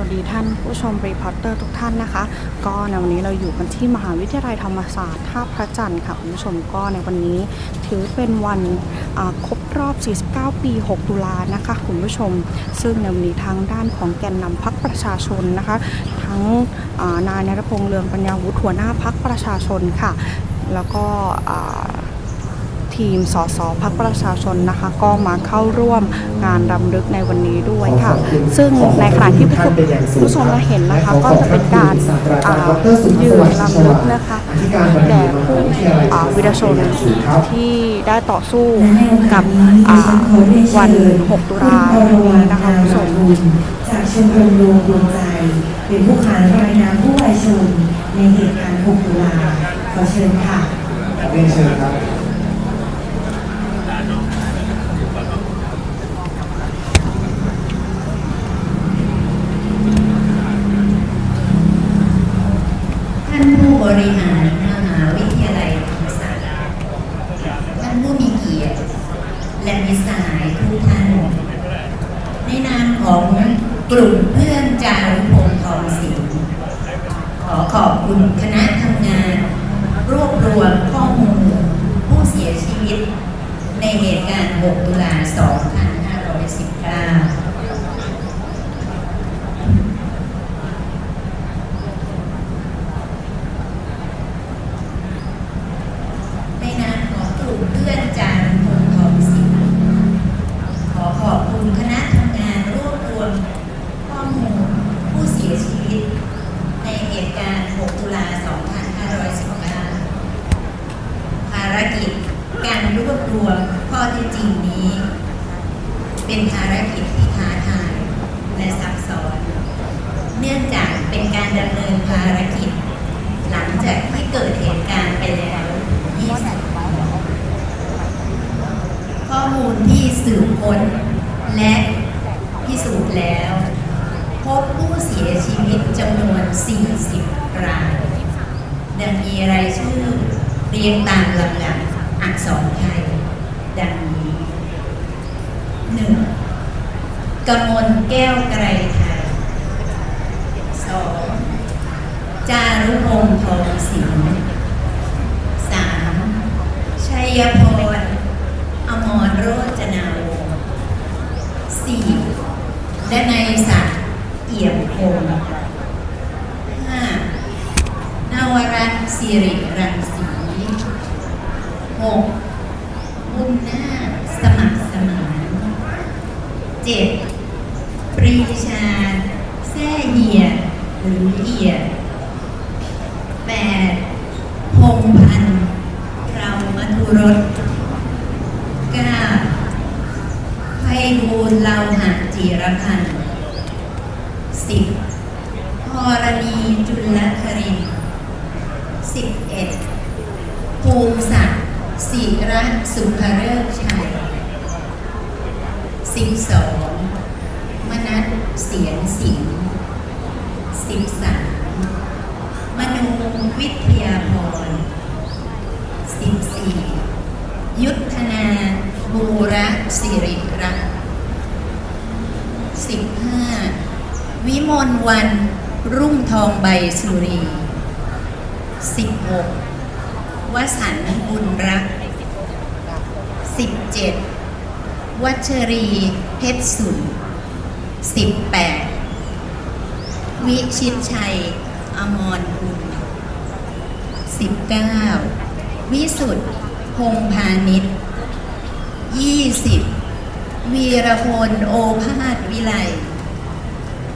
วัสดีท่านผู้ชมรีพอร์เตอร์ทุกท่านนะคะ ก็ในวันนี้เราอยู่กันที่มหาวิทยาลัยธรรมศาสตร์ท่าพระจันทร์ค่ะคุณผู้ชมก็ในวันนี้ถือเป็นวันครบรอบ 49 ปี 6 ตุลานะคะคุณผู้ชม ซึ่งในวันนี้ทางด้านของแกนนำพักประชาชนนะคะ ทั้งนายนรพงษ์เลืองปัญญาวุฒิหัวหน้าพักประชาชนค่ะ แล้วก็ ทีมสสพักประชาชนนะคะ ก็มาเข้าร่วมงานรำลึกในวันนี้ด้วยค่ะ ซึ่งในขณะที่ผู้ชมผู้ชมมาเห็นนะคะ ก็จะเป็นการอ่ายืนรำลึกนะคะแด่ผู้อ่าวีรชนที่ได้ต่อสู้กับอ่าวัน 6 ตุลานี้นะคะคุณผู้ชมจากชมรมรวมดวงใจเป็นผู้ขานรายนามผู้วายชนในเหตุการณ์ 6 ตุลาขอเชิญค่ะเรียนเชิญครับ ท่านผู้ บริหารมหาวิทยาลัยธรรมศาสตร์ท่านผู้มีเกียรติ และมิตรสหายทุกท่าน ในนามของกลุ่มเพื่อนจารุพงศ์ทองสินขอขอบคุณคณะทำงาน รวบรวมข้อมูลผู้เสียชีวิต ในเหตุการณ์ 6 ตุลา2 5 ในนามของกลุ่มเพื่อนจารย์พงษ์ทองศิลป์ขอขอบคุณคณะทำงานรวบรวมข้อมูลผู้เสียชีวิต ในเหตุการณ์ 6 ตุลา 2519 ภารกิจการรวบรวมข้อเท็จจริงนี้ เป็นภารกิจที่ท้าทายและซับซ้อน เนื่องจากเป็นการดำเนินภารกิจ หลังจากที่เกิดเหตุการณ์ไปแล้ว20วันข้อ มูลที่สืบค้นและพิสูจน์แล้ว พบผู้เสียชีวิตจำนวน 40 รายดังมีรายชื่อเรียงตามลำดับอักษรไทย ดังนี้ 1. กมลแก้วไกรไทย 2. จารุพงษ์ทองสิงห์สามชัยพร อมรโรจนาวงศ์สี่ ดนัยศักดิ์เอี่ยมคงห้านวรัตน์สิริรังสีหกบุญนาคสมัครสมานเจ็ดปรีชาแซ่เหียหรือเอียด แปดพงพันธ์เรามัทุรสเก้าไพบูลย์เราหะจีรพันธ์ สิบพรณีจุลครินสิบเอ็ดภูมศักดิ์ศิระสุภเริกชัยสิบสองมนัสเสียนสิงสิบสามมนูวิทยาพร14ยุทธนาบูระสิริรักษ์15 วิมลวัน รุ่งทองใบสุรี 16 วสันบุญรัก 17 วัชรีเพชรสุน18 วิชิตชัย อมรบุญ19 วิสุทธ์พงพาณิชย์20 วีรพลโอภาสวิไล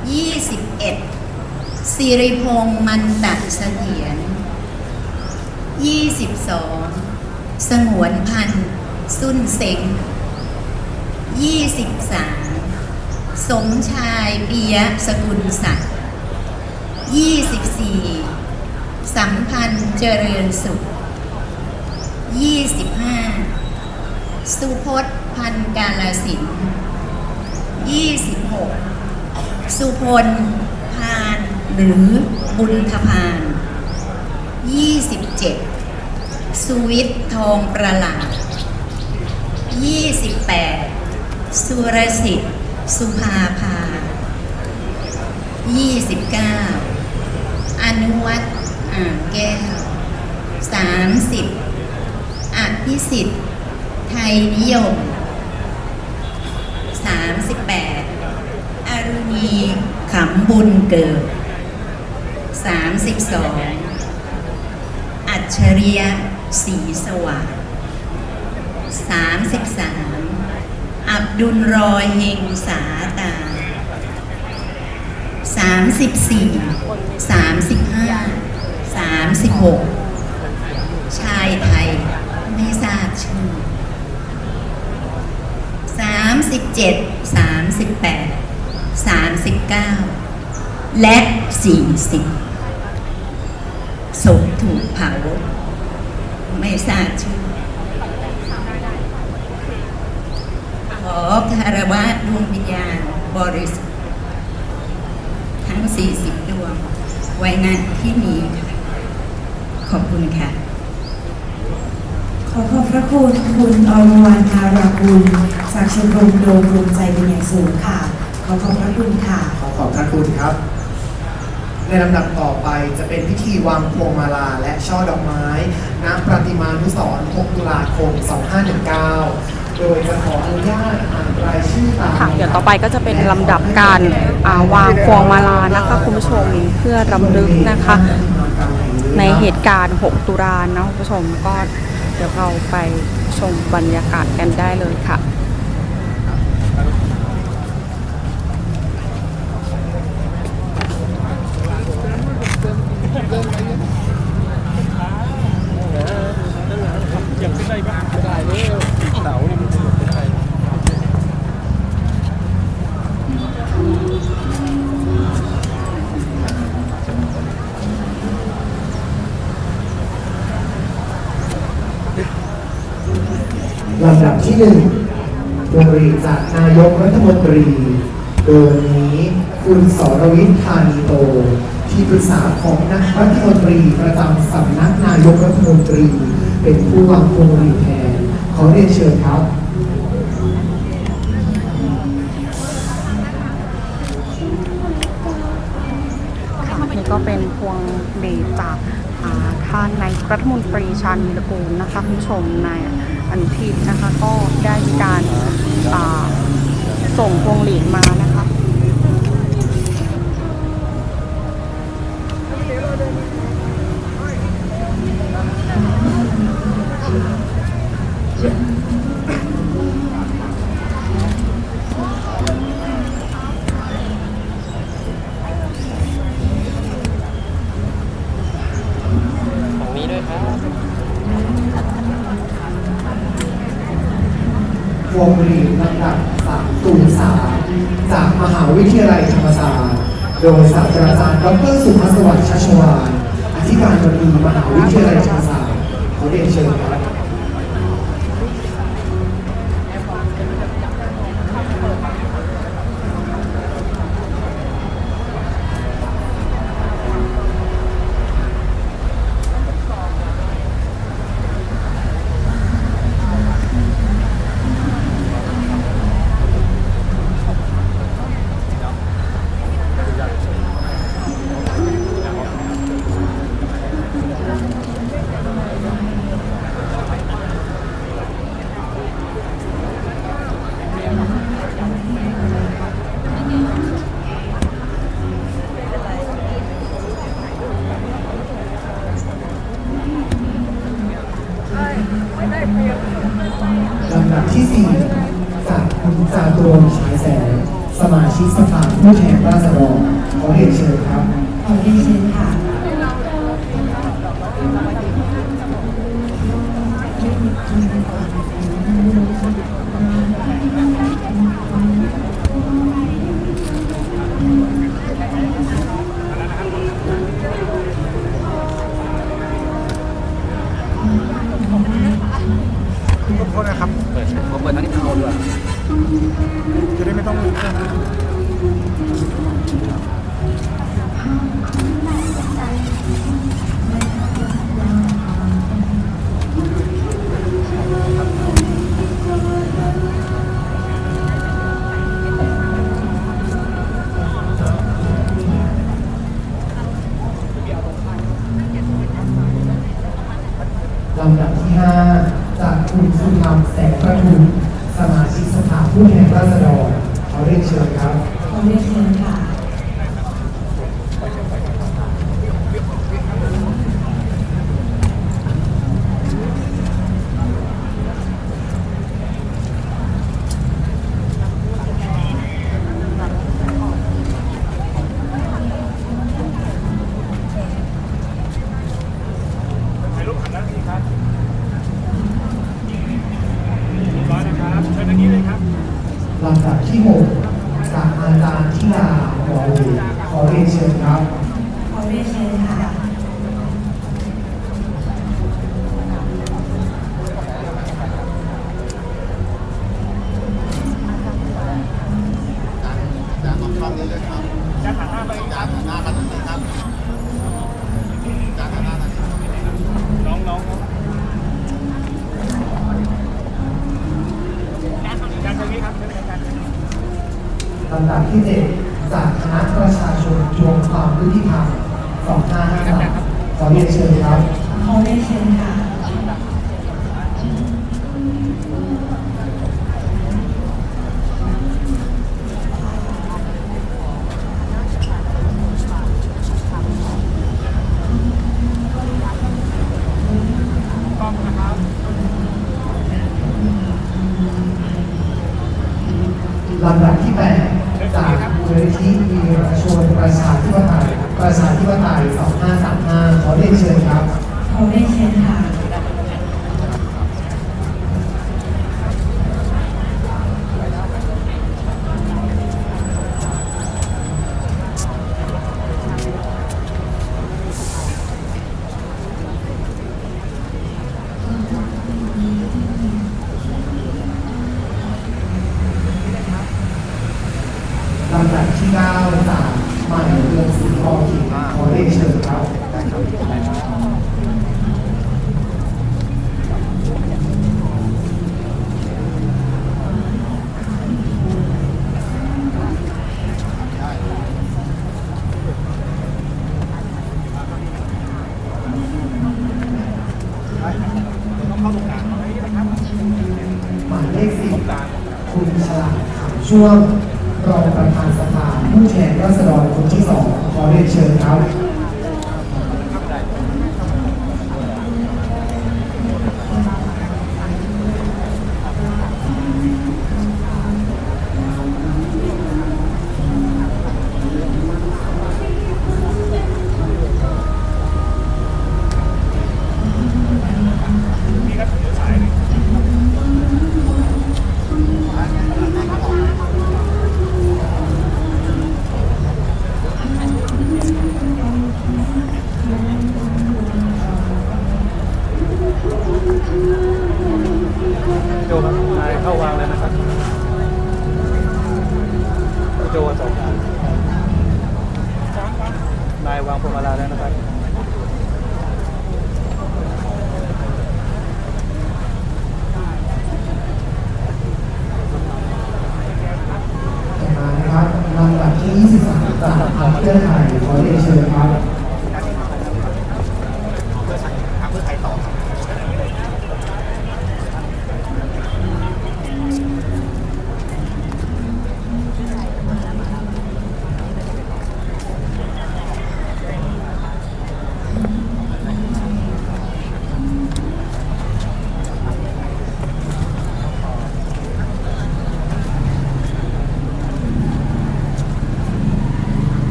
21สิริพงษ์มันตะเสถียร22 สงวนพันธ์สุนเสง23 สมชายปียสกุลศักดิ์24 สัมพันธ์เจริญสุข 25 สุพจน์พันกาลสิน26 สุพลพานหรือบุญทพาน 27 สุวิทย์ทองประหลาด 28 สุรสิทธิ์สุภาภา 29 อนุวัตอ่างแก้ว 30 อภิสิทธิ์ ไทยนิยม 38 พีขำบุญเกิด 32 อัจฉริยะสีสว่าง33 อับดุลรอยเฮงสาตา 34 35 36 ชายไทยไม่ทราบชื่อ37 38 มสิบเจ็ดสามสิบแปดสามสิบเก้าและสี่สิบศพถูกเผาไม่ทราบชื่อขอคารวะดวงวิญญาณบริสุทธิ์ทั้ง 40 ดวง ไว้ณที่นี้ค่ะ ขอบคุณค่ะขอขอบพระคุณคุณอรวรรณธารากุลจากชมรมโดมรวมใจเป็นอย่างสูงค่ะ อขอบพระคุณค่ะ ขอขอบพระคุณครับ ในลำดับต่อไปจะเป็นพิธีวางพวงมาลาและช่อดอกไม้ณประติมานุสรณ์6ตุลาคม 2519 โดยจะขออนุญาตอ่านรายชื่อตามค่ะ เดี๋ยวต่อไปก็จะเป็นลำดับการอ่าวางพวงมาลานะคะคุณผู้ชมเพื่อรำลึกนะคะ ในเหตุการณ์ 6 ตุลานะคุณผู้ชมก็เดี๋ยวเราไปชมบรรยากาศกันได้เลยค่ะ ลำดับที่หนึ่งดวงรีจากนายกรัฐมนตรี โดยนนี้คุณสรวิทย์ธานีโต ที่ปรึกษาของนักรัฐมนตรีประจำสำนักนายกรัฐมนตรี เป็นผู้วางพวงหรีดแทนขอเรียนเชิญครับนี่ก็เป็นพวงหรีดจากอาท่านนายกรัฐมนตรีชาญวีรกูลนะคะคุณผู้ชมนาย อนุทินนะคะก็ได้มีการส่งพวงหลีดมานะคะ วงหรีลำดับ303จากมหาวิทยาลัยธรรมศาสตร์ โดยศาสตราจารย์ดรสุภสวัสดิ์ชัชวานอธิการบดีมหาวิทยาลัยธรรมศาสตร์ขอเรียนเชิญครับ también หมายเลขสิบคุณฉลาดขาช่วงรองประธานสภาผู้แทนราษฎรคนที่สองขอเรียนเชิญครับ วันที่ 23กลับพัเพื่อไทยขอเรียนเชิญครับ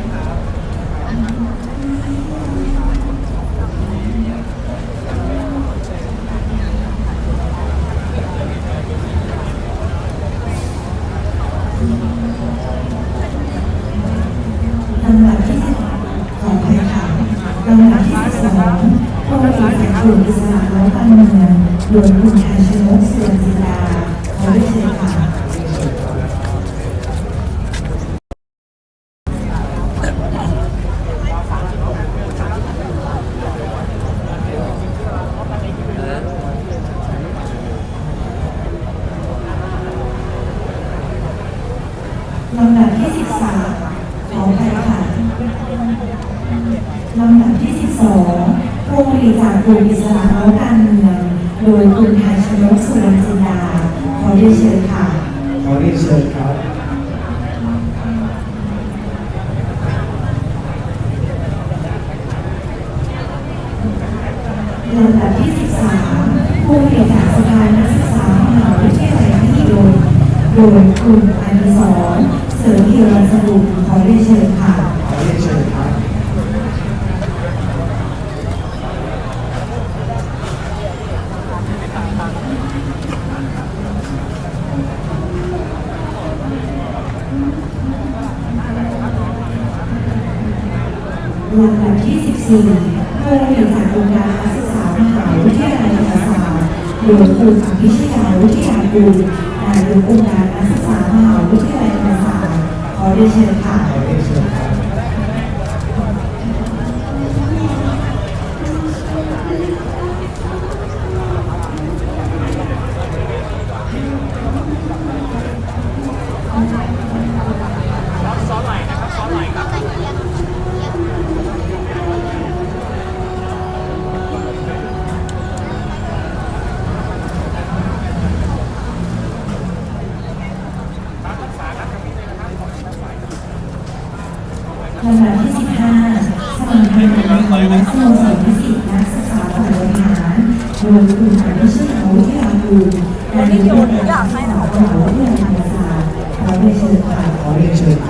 ลำดับที่สิบขออภัยค่ะลำดับที่สิบองผู้บริหารกลุ่มอิสระและการเมืองโดยคุณชาย บริจาคกลุ่มอิสระและการเมืองโดยคุณทันชนกสุรจินดาขอเรียนเชิญค่ะ ขอเรียนเชิญครับลำดับที่ 13 ผู้บริจาคสภานักศึกษามหาวิทยาลัยมหิดลโดยคุณอนิสรเสริมเฮียรสรุปขอเรียนเชิญค่ะ ขอเรียนเชิญครับ ลำ ดับที่14ผู้บริจากองค์การศึกษามหาวิทยาลัยธรรมศาสตร์โดยคุณอภิชยาวิทยากุลนายกองค์การศึกษามหาวิทยาลัยธรรมศาสตร์ขอเรียนเชิญค่ะ ขอเรียนเชิญครับ ลำดับที่15สมาคมนักการและสโมสรนิสิตนักศึกษาฝ่ายบริหารโดยคุณอภิชยาวิทยากุลนายกองค์การนักศึกษามหาวิทยาลัยธรรมศาสตร์ขอเรียนเชิญค่ะขอเรียนเชิญค่ะ